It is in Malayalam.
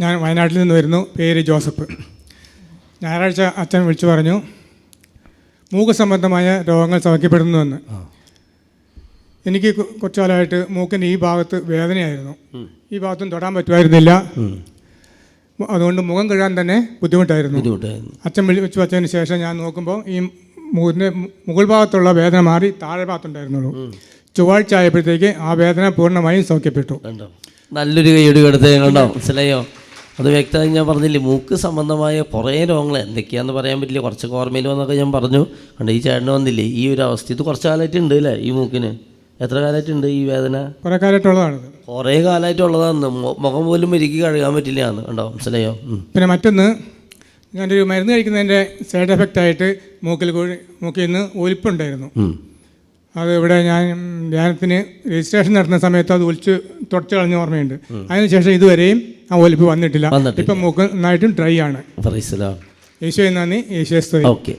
ഞാൻ വയനാട്ടിൽ നിന്ന് വരുന്നു. പേര് ജോസഫ്. ഞായറാഴ്ച അച്ഛൻ വിളിച്ചു പറഞ്ഞു മൂക്ക് സംബന്ധമായ രോഗങ്ങൾ സൗഖ്യപ്പെടുന്നുവെന്ന് എനിക്ക് കുറച്ചു കാലമായിട്ട് മൂക്കിന്റെ ഈ ഭാഗത്ത് വേദനയായിരുന്നു. ഈ ഭാഗത്തും തൊടാൻ പറ്റുമായിരുന്നില്ല. അതുകൊണ്ട് മുഖം കഴുകാൻ തന്നെ ബുദ്ധിമുട്ടായിരുന്നു. അച്ഛൻ വിളിച്ചു വച്ചതിന് ശേഷം ഞാൻ നോക്കുമ്പോൾ ഈ മുഖിന്റെ മുകൾ ഭാഗത്തുള്ള വേദന മാറി താഴെ ഭാഗത്തുണ്ടായിരുന്നുള്ളൂ. ചൊവ്വാഴ്ച ആയപ്പോഴത്തേക്ക് ആ വേദന പൂർണമായും സൗഖ്യപ്പെട്ടു നല്ലൊരു കൈയ്യടി കൊടുത്തേ കണ്ടോ? മനസ്സിലായോ? അത് വ്യക്തമായി ഞാൻ പറഞ്ഞില്ലേ മൂക്ക് സംബന്ധമായ കുറേ രോഗങ്ങൾ എന്തൊക്കെയാന്ന് പറയാൻ പറ്റില്ല. കുറച്ചൊക്കെ ഓർമ്മയിൽ വന്നൊക്കെ ഞാൻ പറഞ്ഞു. കണ്ട് ഈ ചേട്ടന് വന്നില്ലേ ഈ ഒരു അവസ്ഥ. ഇത് കുറച്ച് കാലമായിട്ട് ഉണ്ട് അല്ലേ ഈ മൂക്കിന്? എത്ര കാലമായിട്ടുണ്ട് ഈ വേദന? കുറേ കാലമായിട്ടുള്ളതാണ്. കുറേ കാലമായിട്ടുള്ളതാണ് മുഖം പോലും ഒരുക്കി കഴുകാൻ പറ്റില്ല എന്ന്. കണ്ടോ മനസ്സിലായോ? പിന്നെ മറ്റൊന്ന് ഞാനൊരു മരുന്ന് കഴിക്കുന്നതിന്റെ സൈഡ് എഫക്റ്റ് ആയിട്ട് മൂക്കിൽ കൂടി മൂക്കിൽ നിന്ന് ഒലിപ്പുണ്ടായിരുന്നു. അത് ഇവിടെ ഞാൻ ധ്യാനത്തിന് രജിസ്ട്രേഷൻ നടത്തുന്ന സമയത്ത് അത് ഒലിച്ച് തുടച്ചു കളഞ്ഞ ഓർമ്മയുണ്ട്. അതിനുശേഷം ഇതുവരെയും ആ ഒലിപ്പ് വന്നിട്ടില്ല. ഇപ്പൊ മുഖം നന്നായിട്ടും ഡ്രൈ ആണ്. യേശു നന്ദി. യേശു സ്തുതി. ഓക്കെ.